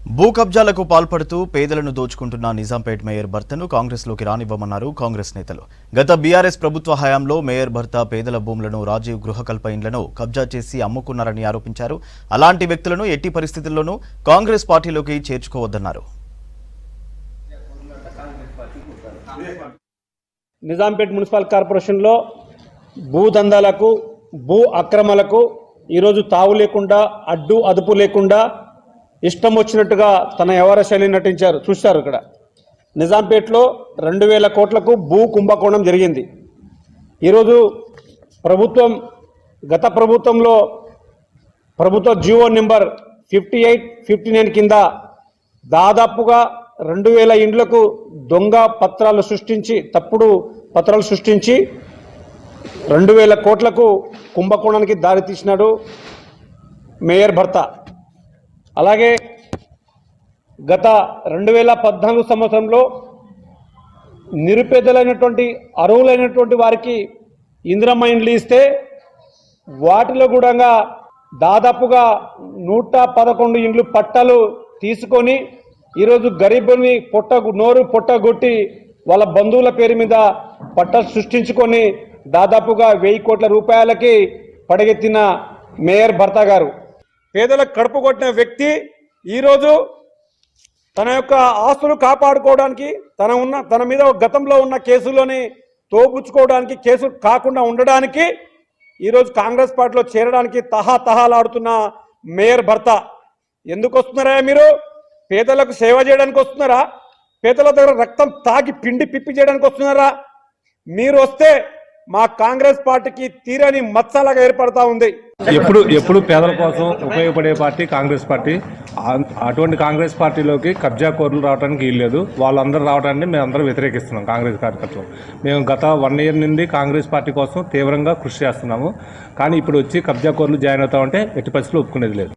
భూ కబ్జాలకు పాల్పడుతూ పేదలను దోచుకుంటున్న నిజాంపేట్ మేయర్ భర్తను కాంగ్రెస్లోకి రానివ్వమన్నారు కాంగ్రెస్ నేతలు. గత బీఆర్ఎస్ ప్రభుత్వ హయాంలో మేయర్ భర్త పేదల భూములను రాజీవ్ గృహకల్ప ఇండ్లను కబ్జా చేసి అమ్ముకున్నారని ఆరోపించారు. అలాంటి వ్యక్తులను ఎట్టి పరిస్థితుల్లోనూ కాంగ్రెస్ పార్టీలోకి చేర్చుకోవద్దన్నారు. నిజాంపేట్ మున్సిపల్ కార్పొరేషన్లో భూదందాలకు భూ అక్రమాలకు ఈరోజు తావు లేకుండా అడ్డు అదుపు లేకుండా ఇష్టం వచ్చినట్టుగా తన వ్యవహార శైలి నటించారు. చూశారు ఇక్కడ. నిజాంపేట్లో రెండు వేల కోట్లకు భూ కుంభకోణం జరిగింది. ఈరోజు ప్రభుత్వం గత ప్రభుత్వంలో ప్రభుత్వ GO number fifty eight fifty nine కింద దాదాపుగా రెండు వేల ఇండ్లకు దొంగ పత్రాలు సృష్టించి తప్పుడు పత్రాలు సృష్టించి రెండు వేల కోట్లకు కుంభకోణానికి దారి తీసినాడు మేయర్ భర్త. అలాగే గత రెండు వేల పద్నాలుగు సంవత్సరంలో నిరుపేదలైనటువంటి అరువులైనటువంటి వారికి ఇందిరమ్మ ఇండ్లు ఇస్తే వాటిలో కూడా దాదాపుగా నూట పదకొండు ఇండ్లు పట్టాలు తీసుకొని ఈరోజు గరీబుని పొట్ట నోరు పొట్టగొట్టి వాళ్ళ బంధువుల పేరు మీద పట్టాలు సృష్టించుకొని దాదాపుగా వెయ్యి కోట్ల రూపాయలకి పడగెత్తిన మేయర్ భర్త గారు. పేదలకు కడుపు కొట్టిన వ్యక్తి ఈరోజు తన యొక్క ఆస్తులు కాపాడుకోవడానికి తన ఉన్న తన మీద గతంలో ఉన్న కేసులోని తోపుచ్చుకోవడానికి కేసు కాకుండా ఉండడానికి ఈరోజు కాంగ్రెస్ పార్టీలో చేరడానికి తహా తహాలాడుతున్న మేయర్ భర్త. ఎందుకు వస్తున్నారా మీరు? పేదలకు సేవ చేయడానికి వస్తున్నారా? పేదల దగ్గర రక్తం తాగి పిండి పిప్పి చేయడానికి వస్తున్నారా? మీరు వస్తే మా కాంగ్రెస్ పార్టీకి తీరని మచ్చలాగా ఏర్పడతా ఉంది. ఎప్పుడు ఎప్పుడు పేదల కోసం ఉపయోగపడే పార్టీ కాంగ్రెస్ పార్టీ. అటువంటి కాంగ్రెస్ పార్టీలోకి కబ్జా కోర్లు రావడానికి వీల్లేదు వాళ్ళందరూ రావడాన్ని మేము అందరం వ్యతిరేకిస్తున్నాం కాంగ్రెస్ కార్యకర్తలు. మేము గత వన్ ఇయర్ నుండి కాంగ్రెస్ పార్టీ కోసం తీవ్రంగా కృషి చేస్తున్నాము. కానీ ఇప్పుడు వచ్చి కబ్జా కోర్లు జాయిన్ అవుతామంటే ఎట్టి పరిస్థితులు ఒప్పుకునేది లేదు.